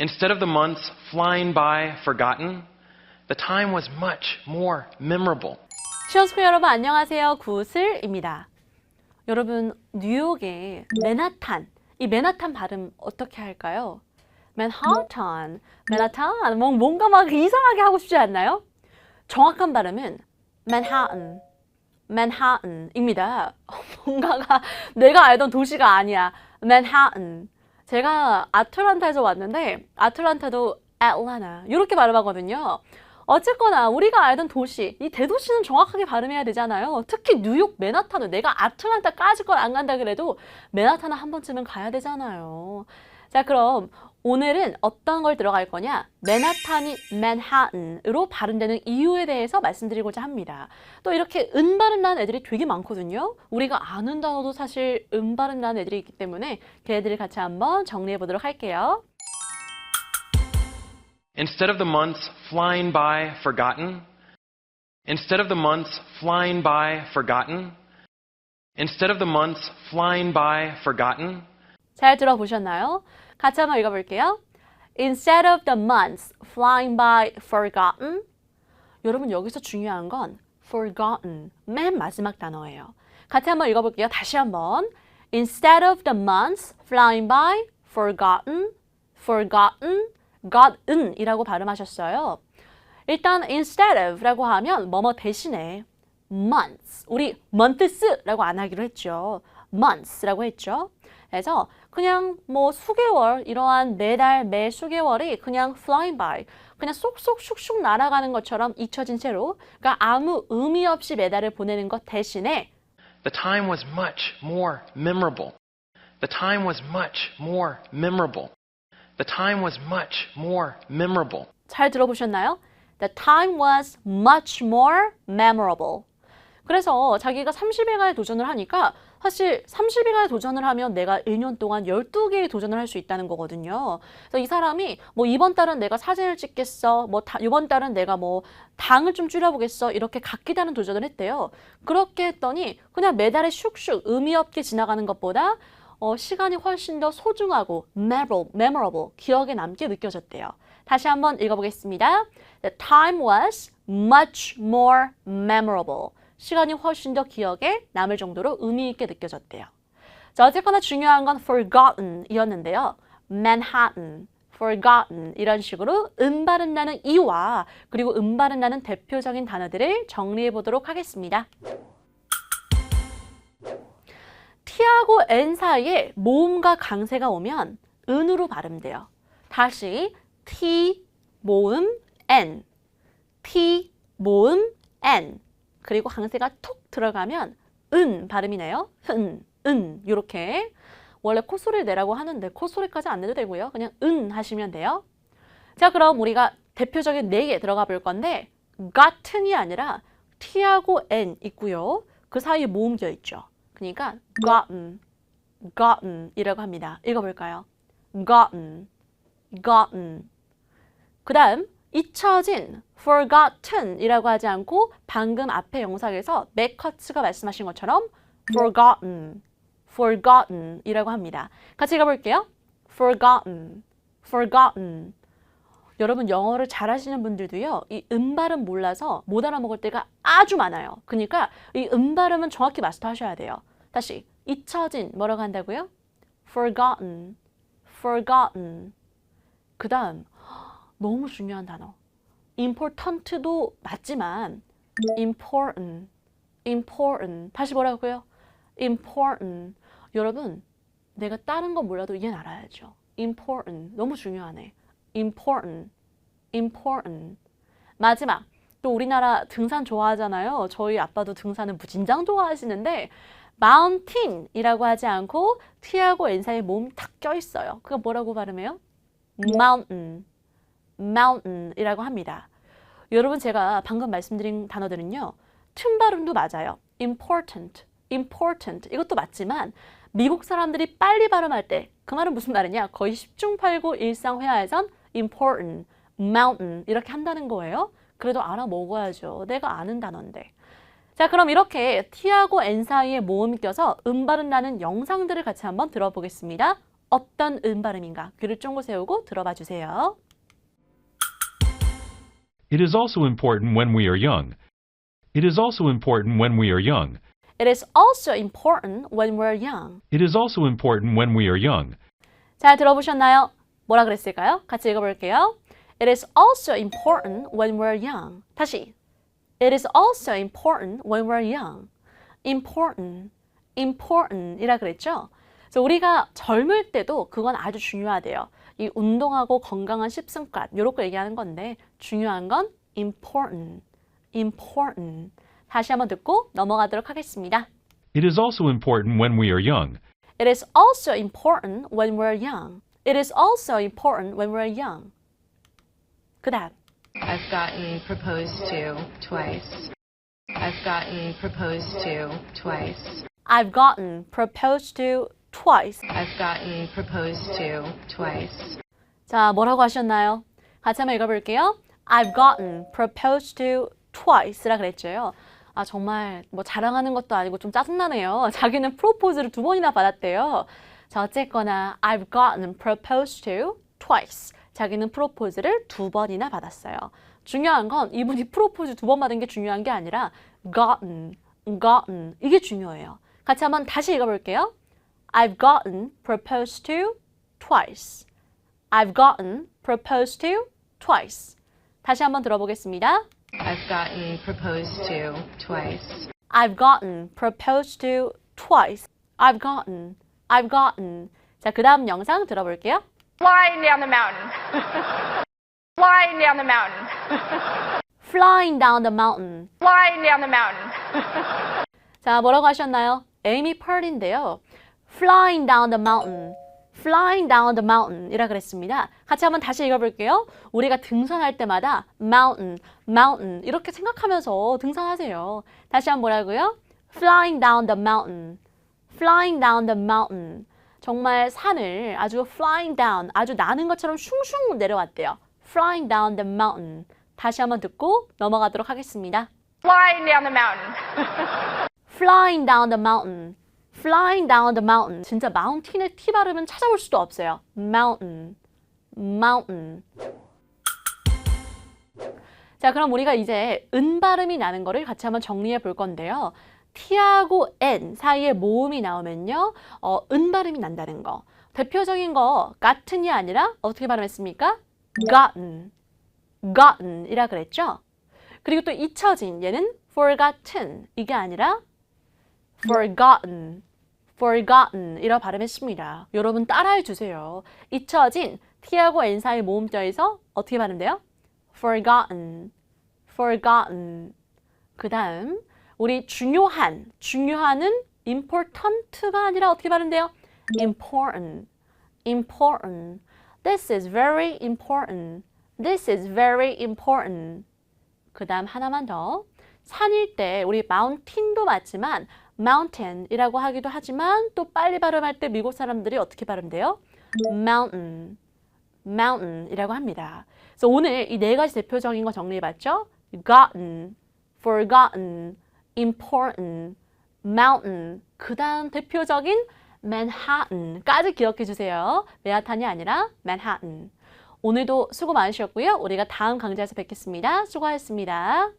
Instead of the months flying by forgotten, the time was much more memorable. 시원스쿨 여러분 안녕하세요. 구슬입니다. 여러분 뉴욕의 맨하탄 이 맨하탄 발음 어떻게 할까요? 맨하탄, 맨하탄 뭐- 뭔가 막 이상하게 하고 싶지 않나요? 정확한 발음은 맨하튼, 맨하튼입니다. 뭔가가 내가 알던 도시가 아니야. 맨하튼. 제가 아틀란타에서 왔는데 아틀란타도 애틀란타 이렇게 발음하거든요. 어쨌거나 우리가 알던 도시, 이 대도시는 정확하게 발음해야 되잖아요. 특히 뉴욕 맨하탄은 내가 아틀란타까지 걸 안 간다 그래도 맨하탄은 한 번쯤은 가야 되잖아요. 자, 그럼 오늘은 어떤 걸 들어갈 거냐? 맨하탄이 맨하튼으로 발음되는 이유에 대해서 말씀드리고자 합니다. 또 이렇게 은발음 나는 애들이 되게 많거든요. 우리가 아는 단어도 사실 은발음 나는 애들이 있기 때문에 걔네들을 같이 한번 정리해 보도록 할게요. Instead of the months flying by forgotten, instead of the months flying by forgotten, instead of the months flying by forgotten, 잘 들어보셨나요? 같이 한번 읽어볼게요. Instead of the months flying by forgotten. 여러분 여기서 중요한 건 forgotten 맨 마지막 단어예요. 같이 한번 읽어볼게요. 다시 한번. Instead of the months flying by forgotten, forgotten, gotten이라고 발음하셨어요. 일단 instead of라고 하면 뭐뭐 대신에 months 우리 months라고 안 하기로 했죠. months라고 했죠. 그래서 그냥 뭐 수개월 이러한 매달 매 수개월이 그냥 flying by 그냥 쏙쏙 슉슉 날아가는 것처럼 잊혀진 채로 그러니까 아무 의미 없이 매달을 보내는 것 대신에 the time was much more memorable. The time was much more memorable. The time was much more memorable. 잘 들어보셨나요? The time was much more memorable. 그래서 자기가 30일간의 도전을 하니까 사실 30일간의 도전을 하면 내가 1년 동안 12개의 도전을 할 수 있다는 거거든요. 그래서 이 사람이 뭐 이번 달은 내가 사진을 찍겠어. 뭐 다, 이번 달은 내가 뭐 당을 좀 줄여보겠어. 이렇게 각기 다른 도전을 했대요. 그렇게 했더니 그냥 매달에 슉슉 의미 없게 지나가는 것보다 어, 시간이 훨씬 더 소중하고 memorable, 기억에 남게 느껴졌대요. 다시 한번 읽어보겠습니다. The time was much more memorable. 시간이 훨씬 더 기억에 남을 정도로 의미 있게 느껴졌대요. 자, 어쨌거나 중요한 건 forgotten 이었는데요. Manhattan, forgotten 이런 식으로 음 발음 나는 이와 그리고 음 발음 나는 대표적인 단어들을 정리해 보도록 하겠습니다. T하고 N 사이에 모음과 강세가 오면 은으로 발음돼요. 다시 T 모음 N, T 모음 N 그리고 강세가 툭 들어가면 은 발음이네요. 은, 은 이렇게 원래 콧소리를 내라고 하는데 콧소리까지 안 내도 되고요. 그냥 은 하시면 돼요. 자 그럼 우리가 대표적인 네 개 들어가 볼 건데 같은이 아니라 T하고 N 있고요. 그 사이에 모음 껴 있죠. 그러니까 gotten, gotten이라고 합니다. 읽어볼까요? gotten, gotten. 그 다음 잊혀진, forgotten이라고 하지 않고 방금 앞에 영상에서 맥커츠가 말씀하신 것처럼 forgotten, forgotten이라고 합니다. 같이 읽어볼게요. forgotten, forgotten. 여러분 영어를 잘하시는 분들도요 이 음발음 몰라서 못 알아먹을 때가 아주 많아요. 그러니까 이 음발음은 정확히 마스터하셔야 돼요. 다시 잊혀진 뭐라고 한다고요? forgotten, forgotten. 그 다음 너무 중요한 단어. Important도 맞지만 important, important. 다시 뭐라고요? important. 여러분 내가 다른 건 몰라도 얘는 알아야죠. important 너무 중요하네. important, important. 마지막 또 우리나라 등산 좋아하잖아요. 저희 아빠도 등산을 무진장 좋아하시는데 mountain이라고 하지 않고 T하고 N 사이에 몸이 탁 껴있어요. 그거 뭐라고 발음해요? mountain, mountain이라고 합니다. 여러분 제가 방금 말씀드린 단어들은요. 틈 발음도 맞아요. important, important 이것도 맞지만 미국 사람들이 빨리 발음할 때 그 말은 무슨 말이냐? 거의 10중 8구 일상 회화에선 important, mountain 이렇게 한다는 거예요. 그래도 알아 먹어야죠. 내가 아는 단어인데. 자, 그럼 이렇게 T하고 N 사이에 모음이 껴서 음발음 나는 영상들을 같이 한번 들어보겠습니다. 어떤 음 발음인가? 귀를 쫑긋 세우고 들어봐 주세요. It is also important when we are young. It is also important when we are young. It is also important when we're young. It is also important when we are young. 잘 들어보셨나요? 뭐라 그랬을까요? 같이 읽어볼게요. It is also important when we're young. 다시. It is also important when we're young. Important, important 이라 그랬죠? 그래서 우리가 젊을 때도 그건 아주 중요하대요. 이 운동하고 건강한 습습관 이렇게 얘기하는 건데 중요한 건 important, important. 다시 한번 듣고 넘어가도록 하겠습니다. It is also important when we are young. It is also important when we're young. It is also important when we're young. 그 다음. I've gotten proposed to twice. I've gotten proposed to twice. I've gotten proposed to twice. I've gotten proposed to twice. 자, 뭐라고 하셨나요? 같이 한번 읽어볼게요. I've gotten proposed to twice라 그랬죠. 아, 정말 뭐 자랑하는 것도 아니고 좀 짜증나네요. 자기는 프로포즈를 두 번이나 받았대요. 자, 어쨌거나 I've gotten proposed to twice. 자기는 프로포즈를 두 번이나 받았어요. 중요한 건 이분이 프로포즈 두 번 받은 게 중요한 게 아니라 gotten, gotten 이게 중요해요. 같이 한번 다시 읽어볼게요. I've gotten proposed to twice. I've gotten proposed to twice. 다시 한번 들어보겠습니다. I've gotten proposed to twice. I've gotten proposed to twice. I've gotten, I've gotten. 자, 그 다음 영상 들어볼게요. Flying down the mountain. Flying down the mountain. Flying down the mountain. Flying down the mountain. 자, 뭐라고 하셨나요? 에이미 펄인데요. Flying down the mountain. Flying down the mountain 이라 그랬습니다. 같이 한번 다시 읽어볼게요. 우리가 등산할 때마다 mountain, mountain 이렇게 생각하면서 등산하세요. 다시 한번 뭐라고요? Flying down the mountain. Flying down the mountain. 정말 산을 아주 flying down, 아주 나는 것처럼 슝슝 내려왔대요. Flying down the mountain. 다시 한번 듣고 넘어가도록 하겠습니다. Flying down the mountain. flying down the mountain. Flying down the mountain. 진짜 마운틴의 T 발음은 찾아볼 수도 없어요. mountain. mountain. 자, 그럼 우리가 이제 은 발음이 나는 거를 같이 한번 정리해 볼 건데요. T하고 N 사이에 모음이 나오면요. 어, 은 발음이 난다는 거. 대표적인 거 gotten이 아니라 어떻게 발음했습니까? gotten. gotten 이라 그랬죠? 그리고 또 잊혀진 얘는 forgotten 이게 아니라 forgotten, forgotten 이라 발음했습니다. 여러분 따라해 주세요. 잊혀진 T하고 N 사이 모음 껴서 어떻게 발음돼요? forgotten, forgotten. 그 다음 우리 중요한, 중요한은 important가 아니라 어떻게 발음돼요? important, important. This is very important. This is very important. 그 다음 하나만 더. 산일 때 우리 mountain도 맞지만 mountain이라고 하기도 하지만 또 빨리 발음할 때 미국 사람들이 어떻게 발음돼요? mountain, mountain이라고 합니다. 그래서 오늘 이 네 가지 대표적인 거 정리해봤죠? gotten, forgotten, important, mountain. 그 다음 대표적인 Manhattan까지 기억해 주세요. 맨하탄이 아니라 Manhattan. 오늘도 수고 많으셨고요. 우리가 다음 강좌에서 뵙겠습니다. 수고하셨습니다.